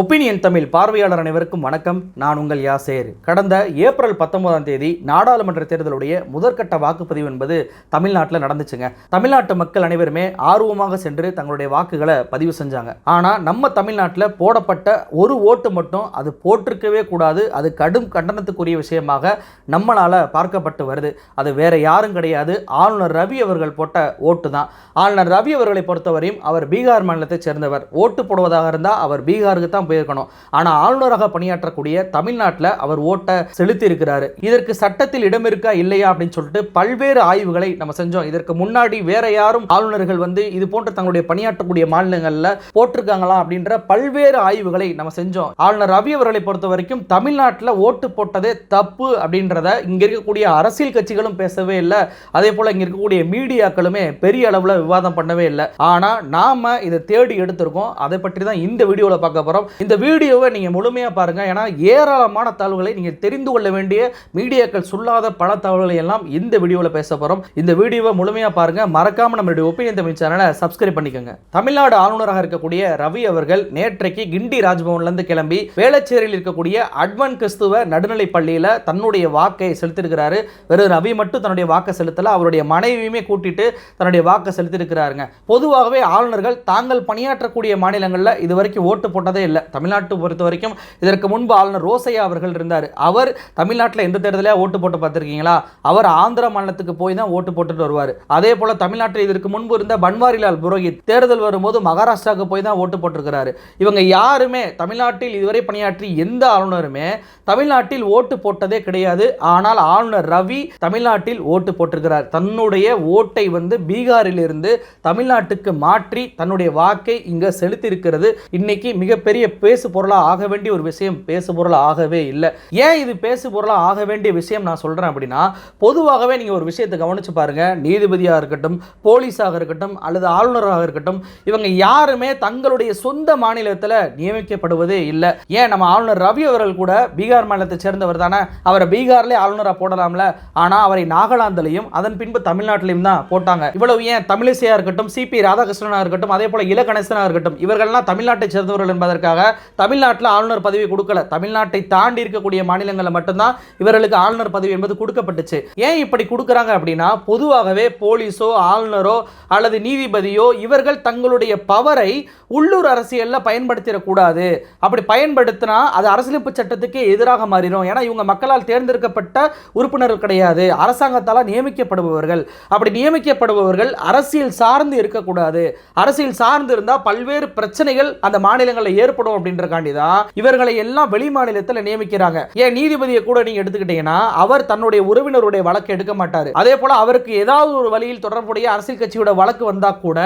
Opinion Tamil பார்வையாளர் அனைவருக்கும் வணக்கம். நான் உங்கள் யாசேர். கடந்த ஏப்ரல் பத்தொன்பதாம் தேதி நாடாளுமன்ற தேர்தலுடைய முதற்கட்ட வாக்குப்பதிவு என்பது தமிழ்நாட்டில் நடந்துச்சுங்க. தமிழ்நாட்டு மக்கள் அனைவருமே ஆர்வமாக சென்று தங்களுடைய வாக்குகளை பதிவு செஞ்சாங்க. ஆனால் நம்ம தமிழ்நாட்டில் போடப்பட்ட ஒரு ஓட்டு மட்டும் அது போட்டிருக்கவே கூடாது. அது கடும் கண்டனத்துக்குரிய விஷயமாக நம்மளால் பார்க்கப்பட்டு வருது. அது வேற யாரும் கிடையாது. ஆளுநர் ரவி அவர்கள் போட்ட ஓட்டு தான். ஆளுநர் ரவி அவர்களை பொறுத்தவரையும் அவர் பீகார் மாநிலத்தைச் சேர்ந்தவர். ஓட்டு போடுவதாக இருந்தால் அவர் பீகாருக்கு தான் போயிருக்கணும். ஆனால் ஆளுநராக பணியாற்றக்கூடிய தமிழ்நாட்டில் அவர் ஓட்டை செலுத்தி இருக்கிறாரு இதற்கு சட்டத்தில் இடம் இருக்கா இல்லையா அப்படின்னு சொல்லிட்டு பல்வேறு ஆய்வுகளை நம்ம செஞ்சோம். இதற்கு முன்னாடி வேற யாரும் ஆளுநர்கள் வந்து இது போன்ற தங்களுடைய பணியாற்றக்கூடிய மாநிலங்களில் போட்டிருக்காங்களா அப்படின்ற பல்வேறு ஆய்வுகளை நம்ம செஞ்சோம். ஆளுநர் ரவி அவர்களை பொறுத்த வரைக்கும் தமிழ்நாட்டில் ஓட்டு போட்டதே தப்பு அப்படின்றத இங்க இருக்கக்கூடிய அரசியல் கட்சிகளும் பேசவே இல்லை. அதே போல இங்க இருக்கக்கூடிய மீடியாக்களுமே பெரிய அளவில் விவாதம் பண்ணவே இல்லை. ஆனால் நாம இதை தேடி எடுத்திருக்கோம். அதை பற்றி தான் இந்த வீடியோவில் பார்க்க போகிறோம் இந்த வீடியோவை நீங்கள் முழுமையாக பாருங்கள் ஏன்னா ஏராளமான தகவல்களை நீங்கள் தெரிந்து கொள்ள வேண்டிய மீடியாக்கள் சொல்லாத பல தகவல்களை எல்லாம் இந்த வீடியோவில் பேச போகிறோம் இந்த வீடியோவை முழுமையாக பாருங்கள் மறக்காமல் நம்மளுடைய ஒப்பீனியன் தமிழ் சேனலை சப்ஸ்கிரைப் பண்ணிக்கோங்க. தமிழ்நாடு ஆளுநராக இருக்கக்கூடிய ரவி அவர்கள் நேற்றைக்கு கிண்டி ராஜ்பவன்லேருந்து கிளம்பி வேளச்சேரியில் இருக்கக்கூடிய அட்வன் கிறிஸ்துவ நடுநிலை பள்ளியில் தன்னுடைய வாக்கை செலுத்திருக்கிறாரு வெறும் ரவி மட்டும் தன்னுடைய வாக்கை செலுத்தல அவருடைய மனைவியுமே கூட்டிட்டு தன்னுடைய வாக்கை செலுத்திருக்கிறாருங்க பொதுவாகவே ஆளுநர்கள் தாங்கள் பணியாற்றக்கூடிய மாநிலங்களில் இது வரைக்கும் ஓட்டு போட்டதே இல்லை. இல்லை தமிழ்நாட்டு பொறுத்த வரைக்கும் இதற்கு முன்பு ஆளுநர் ரோசையா அவர்கள் இருந்தார். அவர் தமிழ்நாட்டில் எந்த தேர்தலையா ஓட்டு போட்டு பார்த்துருக்கீங்களா? அவர் ஆந்திர மாநிலத்துக்கு போய் தான் ஓட்டு போட்டுட்டு வருவார். அதே போல் தமிழ்நாட்டில் இதற்கு முன்பு இருந்த பன்வாரிலால் புரோஹித் தேர்தல் வரும்போது மகாராஷ்டிராவுக்கு போய் தான் ஓட்டு போட்டிருக்கிறாரு. இவங்க யாருமே தமிழ்நாட்டில் இதுவரை பணியாற்றி எந்த ஆளுநருமே தமிழ்நாட்டில் ஓட்டு போட்டதே கிடையாது. ஆனால் ஆளுநர் ரவி தமிழ்நாட்டில் ஓட்டு போட்டிருக்கிறார். தன்னுடைய ஓட்டை வந்து பீகாரில் இருந்து தமிழ்நாட்டுக்கு மாற்றி தன்னுடைய வாக்கை இங்கே செலுத்தியிருக்கிறது. இன்னைக்கு மிகப்பெரிய பேசு பொருளா ஆக வேண்டிய ஒரு விஷயம் பேசு பொருளாக ஆகவே இல்லை. ஏன் இது பேசு பொருளாக ஆக வேண்டிய விஷயம் நான் சொல்றேன் அப்படின்னா பொதுவாகவே நீங்க ஒரு விஷயத்தை கவனிச்சு பாருங்க. நீதிபதியா இருக்கட்டும் போலீஸாக இருக்கட்டும் அல்லது ஆளுநராக இருக்கட்டும் இவங்க யாருமே தங்களுடைய சொந்த மாநிலத்தில் நியமிக்கப்படுவதே இல்லை. ஏன்? நம்ம ஆளுநர் ரவி அவர்கள் கூட பீகார் மாநிலத்தை சேர்ந்தவர் தானே. அவரை பீகார்லேயே ஆளுநராக போடலாம்ல. ஆனால் அவரை நாகாலாந்திலையும் அதன் பின்பு தமிழ்நாட்டிலையும் தான் போட்டாங்க. இவ்வளவு ஏன்? தமிழிசையா இருக்கட்டும் சிபி ராதாகிருஷ்ணனா இருக்கட்டும் அதே போல இலகணேசனா இருக்கட்டும் இவர்கள்லாம் தமிழ்நாட்டை சேர்ந்தவர்கள் என்பதற்காக தமிழ்நாட்டில் ஆளுநர் பதவி கொடுக்கல. தமிழ்நாட்டை தாண்டி இருக்கக்கூடிய மாநிலங்களில் மட்டும்தான் இவர்களுக்கு ஆளுநர் பதவி என்பது கொடுக்கப்பட்டுச்சு. ஏன் இப்படி கொடுக்குறாங்க அப்படின்னா பொதுவாகவே போலீஸோ ஆளுநரோ அல்லது நீதிபதியோ இவர்கள் தங்களுடைய பவரை உள்ளூர் அரசியலில் பயன்படுத்திடக்கூடாது. அப்படி பயன்படுத்தினா அது அரசியலமைப்பு சட்டத்துக்கு எதிராக மாறிடும். ஏன்னா இவங்க மக்களால் தேர்ந்தெடுக்கப்பட்ட உறுப்பினர்கள் கிடையாது. அரசாங்கத்தால் நியமிக்கப்படுபவர்கள். அப்படி நியமிக்கப்படுபவர்கள் அரசியல் சார்ந்து இருக்கக்கூடாது. அரசியல் சார்ந்து இருந்தால் பல்வேறு பிரச்சனைகள் அந்த மாநிலங்களில் ஏற்படும். செயல்படும் அப்படின்றக்காண்டி தான் இவர்களை எல்லாம் வெளி மாநிலத்தில் நியமிக்கிறாங்க. ஏன் நீதிபதியை கூட நீங்க எடுத்துக்கிட்டீங்கன்னா அவர் தன்னுடைய உறவினருடைய வழக்கு எடுக்க மாட்டார். அதே போல அவருக்கு ஏதாவது ஒரு வழியில் தொடர்புடைய அரசியல் கட்சியோட வழக்கு வந்தா கூட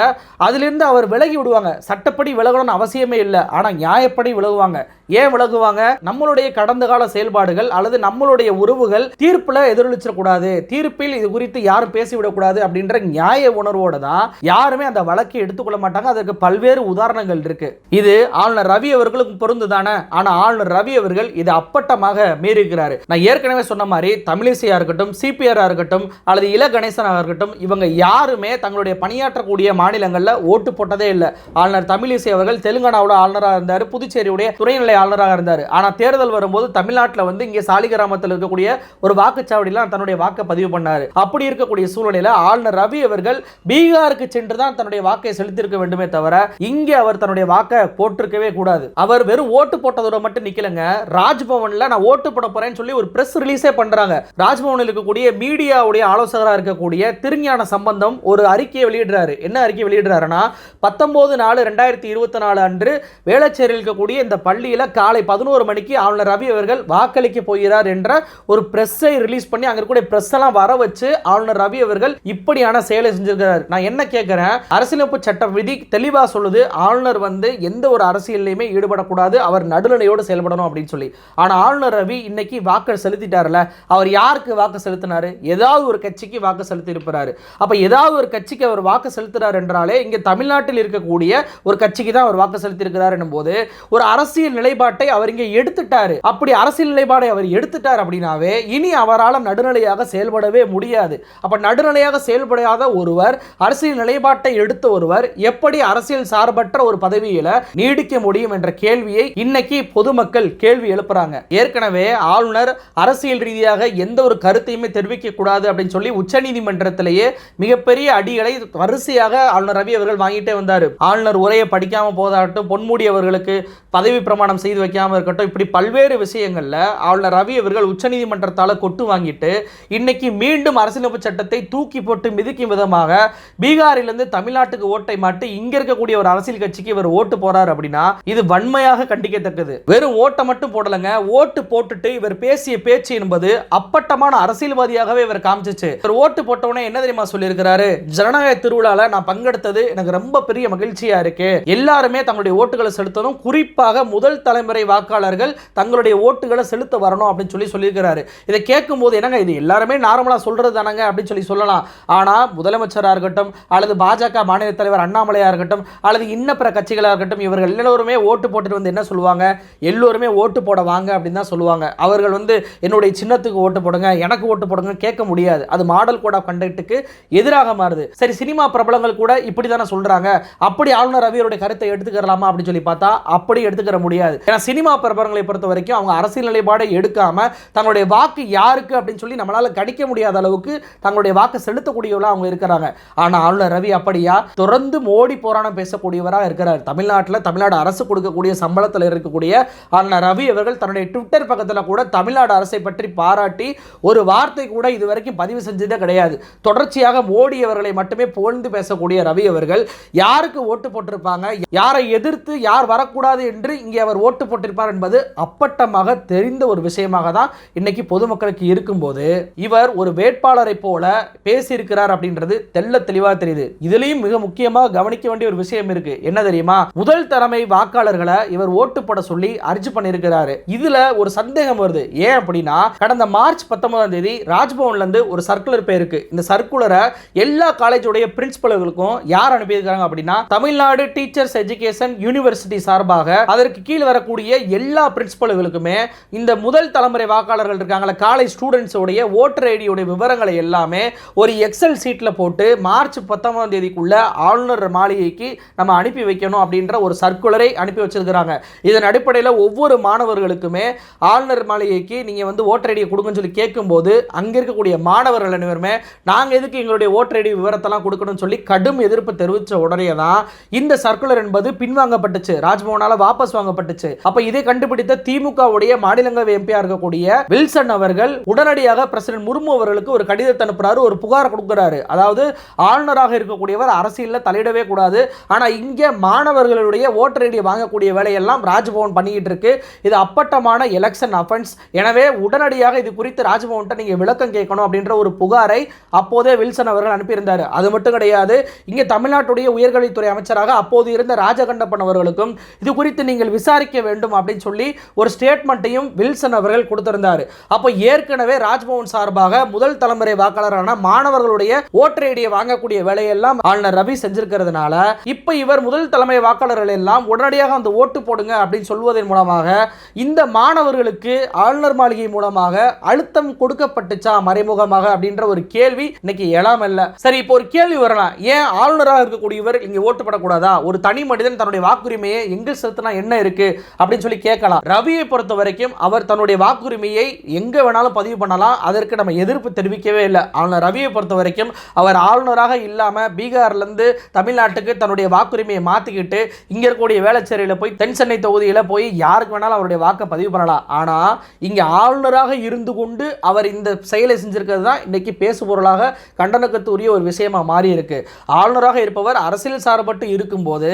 அதிலிருந்து அவர் விலகி விடுவாங்க. சட்டப்படி விலகணும்னு அவசியமே இல்லை. ஆனா நியாயப்படி விலகுவாங்க. ஏன் விலகுவாங்க? நம்மளுடைய கடந்த கால செயல்பாடுகள் அல்லது நம்மளுடைய உறவுகள் தீர்ப்பில் எதிரொலிச்சிடக்கூடாது தீர்ப்பில் இது குறித்து யாரும் பேசிவிடக்கூடாது அப்படின்ற நியாய உணர்வோடு தான் யாருமே அந்த வழக்கை எடுத்துக்கொள்ள மாட்டாங்க. அதற்கு பல்வேறு உதாரணங்கள் இருக்கு. இது ஆளுநர் ரவி அவர்களுக்கும் பொருந்துதானே? ஆனால் ஆளுநர் ரவி அவர்கள் இது அப்பட்டமாக மீறியிருக்கிறாரு நான் ஏற்கனவே சொன்ன மாதிரி தமிழிசையாக இருக்கட்டும் சிபிஆராக இருக்கட்டும் அல்லது இல கணேசனாக இருக்கட்டும் இவங்க யாருமே தங்களுடைய பணியாற்றக்கூடிய மாநிலங்களில் ஓட்டு போட்டதே இல்லை. ஆளுநர் தமிழிசை அவர்கள் தெலுங்கானாவோட ஆளுநராக இருந்தார் புதுச்சேரியுடைய துணைநிலை ஆளுநராக இருந்தார். ஆனால் தேர்தல் வரும்போது தமிழ்நாட்டில் வந்து இங்கே சாலிகிராமத்தில் இருக்கக்கூடிய ஒரு வாக்குச்சாவடியில் தன்னுடைய வாக்கை பதிவு பண்ணார். அப்படி இருக்கக்கூடிய சூழ்நிலையில் ஆளுநர் ரவி அவர்கள் பீகாருக்கு சென்று தான் தன்னுடைய வாக்கை செலுத்தியிருக்க வேண்டுமே தவிர இங்கே அவர் தன்னுடைய வாக்கை போட்டிருக்கவே கூடாது. அவர் வெறும் ஓட்டு போட்டதோட மட்டும் நிக்கலங்க. ராஜ்பவன்ல நான் ஓட்டு போட போறேன்னு சொல்லி ஒரு பிரஸ் ரிலீஸே பண்றாங்க. ராஜ்பவனில் இருக்கக்கூடிய மீடியாவுடைய ஆலோசகராக இருக்கக்கூடிய திருஞான சம்பந்தம் ஒரு அறிக்கையை வெளியிடுறாரு. என்ன அறிக்கை வெளியிடுறாருன்னா பத்தொன்பது நாலு ரெண்டாயிரத்தி இருபத்தி நாலு அன்று வேளச்சேரியில் இருக்கக்கூடிய இந்த பள்ளியில் காலை பதினோரு மணிக்கு ஆளுநர் ரவி அவர்கள் வாக்களிக்க போகிறார் என்ற ஒரு பிரஸ்ஸை ரிலீஸ் பண்ணி அங்க இருக்கக்கூடிய பிரஸ் எல்லாம் வர வச்சு ஆளுநர் ரவி அவர்கள் இப்படியான செயலை செஞ்சிருக்கிறார். நான் என்ன கேட்கிறேன் அரசியலமைப்பு சட்ட விதி தெளிவாக சொல்லுது. ஆளுநர் வந்து எந்த ஒரு அரசியல்லையுமே ஈடுபடக்கூடாது அவர் நடுநிலையோடு செயல்படணும் அப்படின்னு சொல்லி. ஆனால் ஆளுநர் ரவி இன்னைக்கு வாக்கு செலுத்திட்டார்ல அவர் யாருக்கு வாக்கு செலுத்தினார்? ஏதாவது ஒரு கட்சிக்கு வாக்கு செலுத்தி இருப்பாரு அப்ப ஏதாவது ஒரு கட்சிக்கு அவர் வாக்கு செலுத்துறார் என்றாலே இங்க தமிழ்நாட்டில் இருக்கக்கூடிய ஒரு கட்சிக்கு தான் அவர் வாக்கு செலுத்தி இருக்கிறார் போது ஒரு அரசியல் நிலைப்பாட்டை அவர் இங்கே எடுத்துட்டாரு. அப்படி அரசியல் நிலைப்பாடை அவர் எடுத்துட்டார் அப்படின்னாவே இனி அவரால் நடுநிலையாக செயல்படவே முடியாது. அப்ப நடுநிலையாக செயல்படாத ஒருவர் அரசியல் நிலைப்பாட்டை எடுத்த ஒருவர் எப்படி அரசியல் சார்பற்ற ஒரு பதவியில் நீடிக்க முடியும் என்ற கேள்வியை இன்னைக்கு பொதுமக்கள் கேள்வி எழுப்புறாங்க. ஏற்கனவே ஆளுநர் அரசியல் ரீதியாக எந்த ஒரு கருத்தையுமே தெரிவிக்க கூடாது அப்படின்னு சொல்லி உச்சநீதிமன்றத்திலேயே மிகப்பெரிய அடிகளை வரிசையாக ஆளுநர் ரவி அவர்கள் வாங்கிட்டே வந்தார். ஆளுநர் உரையை படிக்காம போதாகட்டும் பொன்முடி அவர்களுக்கு பதவி பிரமாணம் செய்து வைக்காம இருக்கட்டும் இப்படி பல்வேறு விஷயங்கள்ல ஆளுநர் ரவி அவர்கள் உச்சநீதிமன்றத்தால் கொட்டு வாங்கிட்டு இன்னைக்கு மீண்டும் அரசியலமைப்பு சட்டத்தை தூக்கி போட்டு மிதிக்கும் விதமாக பீகாரிலிருந்து தமிழ்நாட்டுக்கு ஓட்டை மாட்டி இங்க இருக்கக்கூடிய ஒரு அரசியல் கட்சிக்கு இவர் ஓட்டு போறார் அப்படின்னா இது வன்மையாக கண்டிக்கத்தக்கது. வெறும் ஓட்டை மட்டும் போடலைங்க. ஓட்டு போட்டுட்டு இவர் பேசிய பேச்சு என்பது அப்பட்டமான அரசியல்வாதியாகவே இவர் காமிச்சிச்சு. இவர் ஓட்டு போட்டவுடனே என்ன தெரியுமா சொல்லியிருக்கிறாரு? ஜனநாயக திருவிழால நான் பங்கெடுத்தது எனக்கு ரொம்ப பெரிய மகிழ்ச்சியா இருக்கு. எல்லாருமே தங்களுடைய ஓட்டுகளை செலுத்தணும். குறிப்பாக முதல் தலைமுறை வாக்காளர்கள் தங்களுடைய ஓட்டுகளை செலுத்த வரணும் அப்படின்னு சொல்லி சொல்லியிருக்கிறாரு. இதை கேட்கும் போது என்னங்க இது எல்லாருமே நார்மலா சொல்றது தானங்க அப்படின்னு சொல்லி சொல்லலாம். ஆனா முதலமைச்சராக இருக்கட்டும் அல்லது பாஜக மாநில தலைவர் அண்ணாமலையா இருக்கட்டும் அல்லது இன்ன பிற கட்சிகளாக இருக்கட்டும் இவர்கள் எல்லோருமே ஓட்டு போட்டுட்டு வந்து என்ன சொல்லுவாங்க? எல்லோருமே ஓட்டு போட வாங்க அப்படின்னு தான் சொல்லுவாங்க. அவர்கள் வந்து என்னுடைய சின்னத்துக்கு ஓட்டு போடுங்க எனக்கு ஓட்டு போடுங்க கேட்க முடியாது. அது மாடல் கோட் ஆஃப் கண்டக்ட்டுக்கு எதிராக மாறுது. சரி சினிமா பிரபலங்கள் கூட இப்படி தானே சொல்கிறாங்க அப்படி ஆளுநர் ரவியருடைய கருத்தை எடுத்துக்கலாமா அப்படின்னு சொல்லி பார்த்தா அப்படி எடுத்துக்கிற முடியாது. ஏன்னா சினிமா பிரபலங்களை பொறுத்த வரைக்கும் அவங்க அரசியல் நிலைப்பாடை எடுக்காம தங்களுடைய வாக்கு யாருக்கு அப்படின்னு சொல்லி நம்மளால கணிக்க முடியாத அளவுக்கு தங்களுடைய வாக்கு செலுத்தக்கூடியவர்களா அவங்க இருக்கிறாங்க. ஆனா ஆளுநர் ரவி அப்படியா? தொடர்ந்து மோடி போராட்டம் பேசக்கூடியவராக இருக்கிறார். தமிழ்நாட்டில் தமிழ்நாடு அரசு கொடுக்க கொடுக்கக்கூடிய சம்பளத்தில் இருக்கக்கூடிய ஆளுநர் ரவி அவர்கள் தன்னுடைய ட்விட்டர் பக்கத்தில் கூட தமிழ்நாடு அரசை பற்றி பாராட்டி ஒரு வார்த்தை கூட இதுவரைக்கும் பதிவு செஞ்சதே கிடையாது. தொடர்ச்சியாக மோடி அவர்களை மட்டுமே புகழ்ந்து பேசக்கூடிய ரவி அவர்கள் யாருக்கு ஓட்டு போட்டிருப்பாங்க யாரை எதிர்த்து யார் வரக்கூடாது என்று இங்கே அவர் ஓட்டு போட்டிருப்பார் என்பது அப்பட்டமாக தெரிந்த ஒரு விஷயமாக தான் இன்னைக்கு பொதுமக்களுக்கு இருக்கும்போது இவர் ஒரு வேட்பாளரை போல பேசியிருக்கிறார் அப்படின்றது தெல்ல தெளிவாக தெரியுது. இதுலயும் மிக முக்கியமாக கவனிக்க வேண்டிய ஒரு விஷயம் இருக்கு. என்ன தெரியுமா? முதல் தலைமை வாக்காளர் வாக்காளர்களை இவர் ஓட்டு போட சொல்லி அர்ஜி பண்ணியிருக்கிறாரு. இதுல ஒரு சந்தேகம் வருது. ஏன் அப்படின்னா கடந்த மார்ச் பத்தொன்பதாம் தேதி ராஜ்பவன்ல இருந்து ஒரு சர்க்குலர் போயிருக்கு இந்த சர்க்குலரை எல்லா காலேஜுடைய பிரின்சிபல்களுக்கும் யார் அனுப்பியிருக்காங்க அப்படின்னா தமிழ்நாடு டீச்சர்ஸ் எஜுகேஷன் யூனிவர்சிட்டி சார்பாக அதற்கு கீழ் வரக்கூடிய எல்லா பிரின்சிபல்களுக்குமே இந்த முதல் தலைமுறை வாக்காளர்கள் இருக்காங்களா காலேஜ் ஸ்டூடெண்ட்ஸோடைய ஓட்டர் ஐடியோடைய விவரங்களை எல்லாமே ஒரு எக்ஸல் சீட்டில் போட்டு மார்ச் பத்தொன்பதாம் தேதிக்குள்ள ஆளுநர் மாளிகைக்கு நம்ம அனுப்பி வைக்கணும் அப்படின்ற ஒரு சர்க்குலரை அனுப்பி வச்சிருக்கிறாங்க. இதன் அடிப்படையில் ஒவ்வொரு மாணவர்களுக்குமே ஆளுநர் மாளிகைக்கு நீங்கள் வந்து ஓட்டர் ஐடியை கொடுங்கன்னு சொல்லி கேட்கும்போது அங்கே இருக்கக்கூடிய மாணவர்கள் அனைவருமே நாங்கள் எதுக்கு எங்களுடைய ஓட்டர் ஐடி விவரத்தெல்லாம் கொடுக்கணும்னு சொல்லி கடும் எதிர்ப்பு தெரிவித்த உடனே தான் இந்த சர்க்குலர் என்பது பின்வாங்கப்பட்டுச்சு. ராஜ்பவனால் வாபஸ் வாங்கப்பட்டுச்சு. அப்போ இதை கண்டுபிடித்த திமுகவுடைய மாநிலங்களவை எம்பியா இருக்கக்கூடிய வில்சன் அவர்கள் உடனடியாக பிரசிடென்ட் முர்மு அவர்களுக்கு ஒரு கடிதத்தை அனுப்புறாரு ஒரு புகார் கொடுக்குறாரு. அதாவது ஆளுநராக இருக்கக்கூடியவர் அரசியலில் தலையிடவே கூடாது. ஆனால் இங்கே மாணவர்களுடைய ஓட்டர் ஐடியை வாங்க வாங்கக்கூடிய வேலையெல்லாம் ராஜ்பவன் பண்ணிக்கிட்டு இருக்கு. இது அப்பட்டமான எலெக்ஷன் அஃபென்ஸ் எனவே உடனடியாக இது குறித்து ராஜ்பவன்கிட்ட நீங்கள் விளக்கம் கேட்கணும் அப்படின்ற ஒரு புகாரை அப்போதே வில்சன் அவர்கள் அனுப்பியிருந்தார். அது மட்டும் கிடையாது இங்கே தமிழ்நாட்டுடைய உயர்கல்வித்துறை அமைச்சராக அப்போது இருந்த ராஜகண்டப்பன் அவர்களுக்கும் இது குறித்து நீங்கள் விசாரிக்க வேண்டும் அப்படின்னு சொல்லி ஒரு ஸ்டேட்மெண்ட்டையும் வில்சன் அவர்கள் கொடுத்திருந்தார். அப்போ ஏற்கனவே ராஜ்பவன் சார்பாக முதல் தலைமுறை வாக்காளரான மாணவர்களுடைய ஓட்டர் ஐடியை வாங்கக்கூடிய வேலையெல்லாம் ஆளுநர் ரவி செஞ்சிருக்கிறதுனால இப்போ இவர் முதல் தலைமை வாக்காளர்கள் எல்லாம் உடனடியாக அந்த ஓட்டு போடுங்க அப்படின்னு சொல்வதன் மூலமாக இந்த மாணவர்களுக்கு ஆளுநர் மாளிகை மூலமாக அழுத்தம் கொடுக்கப்பட்டுச்சா மறைமுகமாக அப்படின்ற ஒரு கேள்வி இன்னைக்கு எழாமல்ல சரி இப்போ ஒரு கேள்வி வரலாம். ஏன் ஆளுநராக இருக்கக்கூடியவர் இங்க ஓட்டு போடக்கூடாதா? ஒரு தனி மனிதன் தன்னுடைய வாக்குரிமையை எங்க செலுத்தினா என்ன இருக்கு? அப்படின்னு சொல்லி கேட்கலாம். ரவியை பொறுத்த வரைக்கும் அவர் தன்னுடைய வாக்குரிமையை எங்க வேணாலும் பதிவு பண்ணலாம். அதற்கு நம்ம எதிர்ப்பு தெரிவிக்கவே இல்லை. ஆளுநர் ரவியை பொறுத்த வரைக்கும் அவர் ஆளுநராக இல்லாம பீகார்ல இருந்து தமிழ்நாட்டுக்கு தன்னுடைய வாக்குரிமையை மாத்திக்கிட்டு இங்க இருக்கக்கூடிய வேளச்சேரியில போய் தென் சென்னை தொகுதியில் போய் யாருக்கு வேணாலும் அவருடைய வாக்கை பதிவு பண்ணலாம். ஆனால் இங்க ஆளுநராக இருந்து கொண்டு அவர் இந்த செயலை செஞ்சிருக்கிறது தான் இன்னைக்கு பேசு பொருளாக கண்டனத்துக்குரிய ஒரு விஷயமா மாறி இருக்கு ஆளுநராக இருப்பவர் அரசியல் சார்பட்டு இருக்கும்போது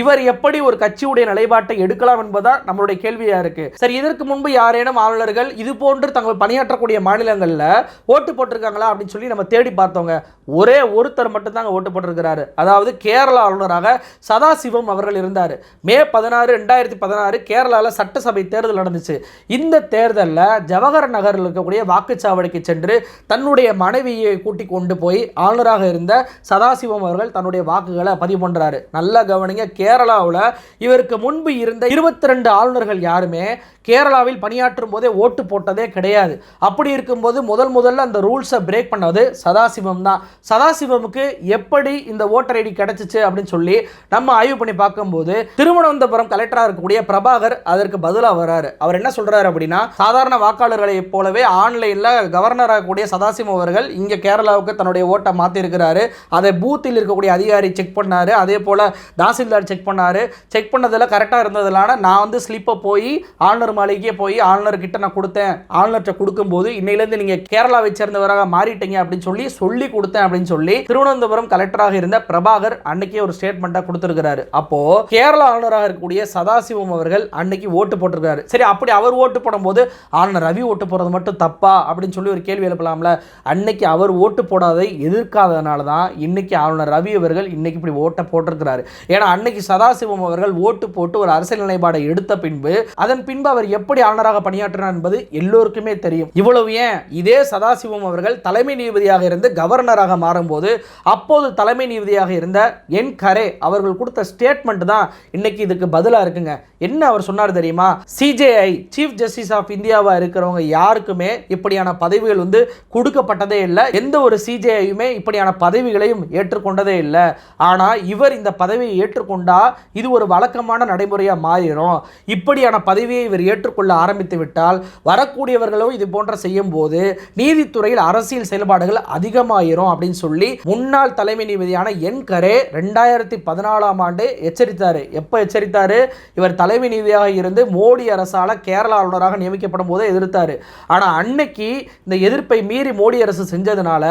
இவர் எப்படி ஒரு கட்சியுடைய நிலைப்பாட்டை எடுக்கலாம் என்பதுதான் நம்மளுடைய கேள்வியா இருக்கு. சரி இதற்கு முன்பு யாரேனும் ஆளுநர்கள் இது போன்று தங்கள் பணியாற்றக்கூடிய மாநிலங்களில் ஓட்டு போட்டிருக்காங்களா அப்படின்னு சொல்லி நம்ம தேடி பார்த்தோங்க ஒரே ஒருத்தர் மட்டும்தாங்க ஓட்டு போட்டிருக்கிறாரு. அதாவது கேரள ஆளுநராக சதாசிவம் அவர்கள் இருந்தார். மே பதினாறு ரெண்டாயிரத்தி பதினாறு கேரளாவில் சட்டசபை தேர்தல் நடந்துச்சு. இந்த தேர்தலில் ஜவஹர் நகரில் இருக்கக்கூடிய வாக்குச்சாவடிக்கு சென்று தன்னுடைய மனைவியை கூட்டி கொண்டு போய் ஆளுநராக இருந்த சதாசிவம் அவர்கள் தன்னுடைய வாக்குகளை பதிவு பண்ணுறாரு நல்லா கவனிங்க கேரளாவில் இவருக்கு முன்பு இருந்த இருபத்தி ரெண்டு ஆளுநர்கள் யாருமே கேரளாவில் பணியாற்றும் போதே ஓட்டு போட்டதே கிடையாது. அப்படி இருக்கும்போது முதல் முதல்ல அந்த ரூல்ஸை பிரேக் பண்ணது சதாசிவம் தான். சதாசிவமுக்கு எப்படி இந்த ஓட்டர் ஐடி கிடைச்சிச்சு அப்படின்னு சொல்லி நம்ம ஆய்வு பண்ணி பார்க்கும்போது திருவனந்தபுரம் கலெக்டராக இருக்கக்கூடிய பிரபாகர் அதற்கு பதிலாக வர்றாரு அவர் என்ன சொல்கிறாரு அப்படின்னா சாதாரண வாக்காளர்களைப் போலவே ஆன்லைனில் கவர்னராக கூடிய சதாசிவம் அவர்கள் இங்கே கேரளாவுக்கு தன்னுடைய ஓட்டை மாற்றிருக்கிறாரு அதை பூத்தில் இருக்கக்கூடிய அதிகாரி செக் பண்ணார். அதே போல் தாசில்தார் செக் பண்ணாரு. செக் பண்ணதில் கரெக்டாக இருந்ததுனால நான் வந்து ஸ்லிப்பை போய் ஆளுநர் மாளிகைக்கே போய் ஆளுநர்கிட்ட நான் கொடுத்தேன். ஆளுநர்கிட்ட கொடுக்கும்போது இன்னையிலேருந்து நீங்கள் கேரளாவை சேர்ந்தவராக மாறிட்டீங்க அப்படின்னு சொல்லி சொல்லி கொடுத்தேன் அப்படின்னு சொல்லி திருவனந்தபுரம் கலெக்டராக இருந்த பிரபாகர் அன்னைக்கே ஒரு ஸ்டேட்மெண்ட்டாக கொடுத்துருக்கிறாரு. அப்போ கேரளா ஆளுநராக இருக்கக்கூடிய சதாசிவம் அவர்கள் அன்னைக்கு ஓட்டு போட்டிருக்காரு. சரி அப்படி அவர் ஓட்டு போடும்போது ஆளுநர் ரவி ஓட்டு போடுறது மட்டும் தப்பா? அப்படின்னு சொல்லி ஒரு கேள்வி எழுப்பலாம்ல. அன்னைக்கு அவர் ஓட்டு போடாதை எதிர்க்காதனால தான் இன்னைக்கு ஆளுநர் ரவி அவர்கள் இன்னைக்கு இப்படி ஓட்டை போட்டிருக்கிறாரு. ஏன்னா அன்னைக்கு சதாசிவம் அவர்கள் ஓட்டு போட்டு ஒரு அரசியல் நிலைப்பாடை எடுத்த பின்பு அதன் பின்பு அவர் எப்படி ஆளுநராக பணியாற்றினார் என்பது எல்லோருக்குமே தெரியும். இவ்வளவு ஏன்? இதே சதாசிவம் அவர்கள் தலைமை நீதிபதியாக இருந்து கவர்னராக மாறும்போது அப்போது தலைமை நீதிபதியாக இருந்த என் கரே அவர்கள் கொடுத்த ஸ்டேட்மெண்ட் தான் இன்னைக்கு இதுக்கு பதிலாக இருக்குங்க. என்ன அவர் சொன்னார் தெரியுமா? சிஜேஐ சீஃப் ஜஸ்டிஸ் ஆஃப் இந்தியாவாக இருக்கிறவங்க யாருக்குமே இப்படியான பதவிகள் வந்து கொடுக்கப்பட்டதே இல்லை. எந்த ஒரு சிஜேஐயுமே இப்படியான பதவிகளையும் ஏற்றுக்கொண்டதே இல்லை. ஆனால் இவர் இந்த பதவியை ஏற்றுக்கொண்டா இது ஒரு வழக்கமான நடைமுறையாக மாறிடும். இப்படியான பதவியை இவர் ஏற்றுக்கொள்ள ஆரம்பித்து விட்டால் வரக்கூடியவர்களும் இது போன்ற செய்யும் போது நீதித்துறையில் அரசியல் செயல்பாடுகள் அதிகமாயிரும் அப்படின்னு சொல்லி முன்னாள் தலைமை நீதிபதியான என் கரே ரெண்டாயிரத்தி பதினாலாம் ஆண்டு எச்சரித்தார். எப்போ எச்சரித்தார்? இவர் தலைமை நீதியாக இருந்து மோடி அரசால் கேரள ஆளுநராக நியமிக்கப்படும் போதே எதிர்த்தார். ஆனால் அன்னைக்கு இந்த எதிர்ப்பை மீறி மோடி அரசு செஞ்சதுனால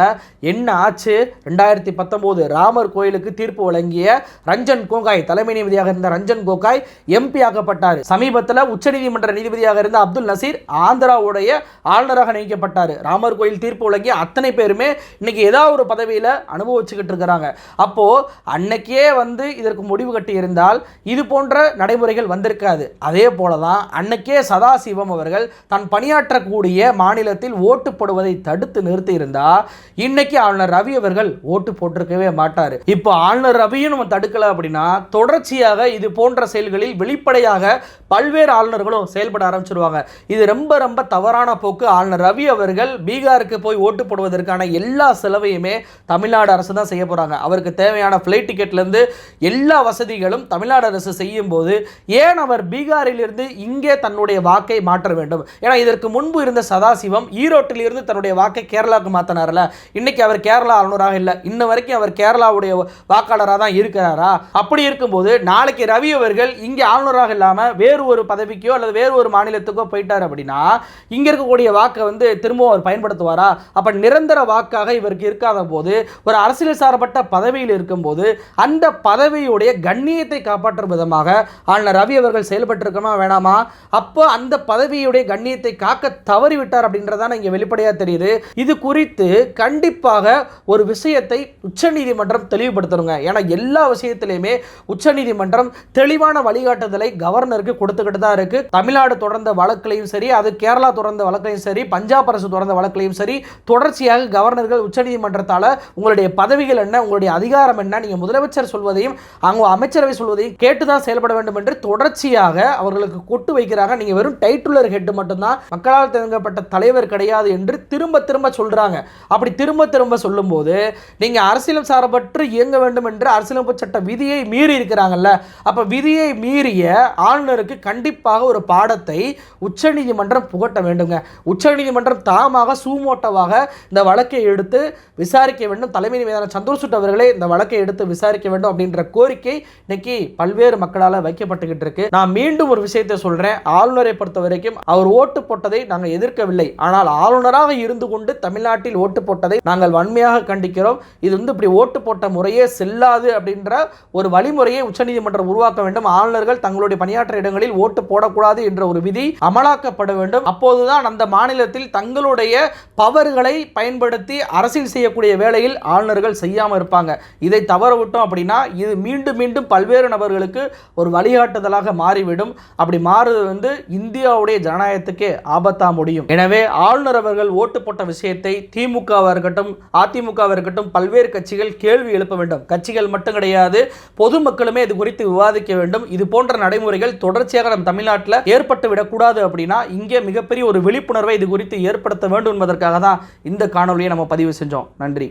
என்ன ஆச்சு? ரெண்டாயிரத்தி பத்தொம்போது ராமர் கோயிலுக்கு தீர்ப்பு வழங்கிய ரஞ்சன் கோகாய் தலைமை நீதிபதியாக இருந்த ரஞ்சன் கோகாய் எம்பி ஆக்கப்பட்டார். சமீபத்தில் உச்சநீதிமன்ற நீதிபதியாக இருந்த அப்துல் நசீர் ஆந்திராவுடைய ஆளுநராக நியமிக்கப்பட்டார். ராமர் கோயில் தீர்ப்பு வழங்கிய அத்தனை பேருமே இன்னைக்கு ஏதாவது ஒரு பதவியில் அனுபவிச்சுக்கிட்டு இருக்கிறாங்க. அப்போ அன்னைக்கே வந்து இதற்கு முடிவு கட்டி இருந்தால் இது போன்ற நடைமுறைகள் வந்திருக்காது. அதே போல தான் அன்னைக்கே சதாசிவம் அவர்கள் தான் பணியாற்றக்கூடிய மாநிலத்தில் ஓட்டு போடுவதை தடுத்து நிறுத்தி இருந்தா இன்னைக்கு ஆளுநர் ரவி அவர்கள் ஓட்டு போட்டிருக்கவே மாட்டார். இப்போ ஆளுநர் ரவியும் நம்ம தடுக்கல அப்படின்னா தொடர்ச்சியாக இது போன்ற செயல்களில் வெளிப்படையாக பல்வேறு ஆளுநர்களும் செயல்பட ஆரம்பிச்சிருவாங்க. இது ரொம்ப ரொம்ப தவறான போக்கு. ஆளுநர் ரவி அவர்கள் பீகாருக்கு போய் ஓட்டு போடுவதற்கான எல்லா செலவையுமே தமிழ்நாடு அரசு தான் செய்ய போகிறாங்க அவருக்கு தேவையான ஃப்ளைட் டிக்கெட்லேருந்து எல்லா வசதிகளும் தமிழ்நாடு அரசு செய்யும் போது ஏன் அவர் பீகாரிலிருந்து இங்கே தன்னுடைய வாக்கை மாற்ற வேண்டும்? ஏன்னா இதற்கு முன்பு இருந்த சதாசிவம் ஈரோட்டிலிருந்து தன்னுடைய வாக்கை கேரளாவுக்கு மாற்றினார்ல இன்னைக்கு அவர் கேரளா ஆளுநராக இல்லை. இன்ன வரைக்கும் அவர் கேரளாவுடைய வாக்காளராக தான் இருக்கிறாரா? அப்படி இருக்கும்போது நாளைக்கு ரவி அவர்கள் இங்கே ஆளுநராக இல்லாமல் வேறு ஒரு பதவிக்கோ அல்லது வேறு வேறு ஒரு மாநிலத்துக்கோ போயிட்டார் அப்படின்னா இங்கே இருக்கக்கூடிய வாக்கை வந்து திரும்பவும் அவர் பயன்படுத்துவாரா? அப்போ நிரந்தர வாக்காக இவருக்கு இருக்காத போது ஒரு அரசியல் சார்பட்ட பதவியில் இருக்கும்போது அந்த பதவியுடைய கண்ணியத்தை காப்பாற்றும் விதமாக ஆளுநர் ரவி அவர்கள் செயல்பட்டிருக்கமா வேணாமா? அப்போ அந்த பதவியுடைய கண்ணியத்தை காக்க தவறிவிட்டார் அப்படின்றதான் இங்கே வெளிப்படையாக தெரியுது. இது குறித்து கண்டிப்பாக ஒரு விஷயத்தை உச்சநீதிமன்றம் தெளிவுபடுத்தணுங்க. ஏன்னா எல்லா விஷயத்திலையுமே உச்சநீதிமன்றம் தெளிவான வழிகாட்டுதலை கவர்னருக்கு கொடுத்துக்கிட்டு தான் இருக்குது தமிழ் தமிழ்நாடு தொடர்ந்த வழக்குலையும் சரி அது கேரளா தொடர்ந்த வழக்குலையும் சரி பஞ்சாப் அரசு தொடர்ந்த வழக்குலையும் சரி தொடர்ச்சியாக கவர்னர்கள் உச்சநீதிமன்றத்தால் உங்களுடைய பதவிகள் என்ன உங்களுடைய அதிகாரம் என்ன நீங்கள் முதலமைச்சர் சொல்வதையும் அவங்க அமைச்சரவை சொல்வதையும் கேட்டு தான் செயல்பட வேண்டும் என்று தொடர்ச்சியாக அவர்களுக்கு கொட்டு வைக்கிறாங்க. நீங்கள் வெறும் டைட்டுலர் ஹெட் மட்டும்தான் மக்களால் தேர்ந்தெடுக்கப்பட்ட தலைவர் கிடையாது என்று திரும்ப திரும்ப சொல்கிறாங்க அப்படி திரும்ப திரும்ப சொல்லும்போது நீங்கள் அரசியலம் சார்பற்று இயங்க வேண்டும் என்று அரசியலமைப்பு சட்ட விதியை மீறி இருக்கிறாங்கல்ல அப்போ விதியை மீறிய ஆளுநருக்கு கண்டிப்பாக ஒரு வாதத்தை உச்சநீதிமன்றம் புகட்ட வேண்டுங்க. உச்சநீதிமன்றம் தாமாக சூமோட்டவாக இந்த வழக்கை எடுத்து விசாரிக்க வேண்டும். தலைமை நீதிபதியான சந்திரசூட் அவர்களே இந்த வழக்கை எடுத்து விசாரிக்க வேண்டும் அப்படின்ற கோரிக்கை இன்னைக்கு பல்வேறு மக்களால் வைக்கப்பட்டுக்கிட்டு இருக்கு. நான் மீண்டும் ஒரு விஷயத்தை சொல்றேன். ஆளுநரை பொறுத்த வரைக்கும் அவர் ஓட்டு போட்டதை நாங்கள் எதிர்க்கவில்லை. ஆனால் ஆளுநராக இருந்து கொண்டு தமிழ்நாட்டில் ஓட்டு போட்டதை நாங்கள் வன்மையாக கண்டிக்கிறோம். இது வந்து இப்படி ஓட்டு போட்ட முறையே செல்லாது அப்படின்ற ஒரு வழிமுறையை உச்சநீதிமன்றம் உருவாக்க வேண்டும். ஆளுநர்கள் தங்களுடைய பணியாற்ற இடங்களில் ஓட்டு போடக்கூடாது என்று என்ற ஒரு விதி அமலாக்கப்பட வேண்டும். அப்போதுதான் அந்த மாநிலத்தில் தங்களுடைய பவர்களை பயன்படுத்தி அரசியல் செய்யக்கூடிய வேளையில் ஆளுநர்கள் செய்யாமல் இருப்பாங்க. இதை தவற விட்டோம் அப்படின்னா இது மீண்டும் மீண்டும் பல்வேறு நபர்களுக்கு ஒரு வழிகாட்டுதலாக மாறிவிடும். அப்படி மாறுவது வந்து இந்தியாவுடைய ஜனநாயகத்துக்கே ஆபத்தா முடியும். எனவே ஆளுநர் அவர்கள் ஓட்டு போட்ட விஷயத்தை திமுகவாக இருக்கட்டும் அதிமுகவாக இருக்கட்டும் பல்வேறு கட்சிகள் கேள்வி எழுப்ப வேண்டும். கட்சிகள் மட்டும் கிடையாது பொதுமக்களுமே இது குறித்து விவாதிக்க வேண்டும். இது போன்ற நடைமுறைகள் தொடர்ச்சியாக நம் தமிழ்நாட்டில் ஏற்பட்டு விடக்கூடாது அப்படின்னா இங்கே மிகப்பெரிய ஒரு விழிப்புணர்வை இது குறித்து ஏற்படுத்த வேண்டும் என்பதற்காக தான் இந்த காணொலியை நம்ம பதிவு செஞ்சோம். நன்றி.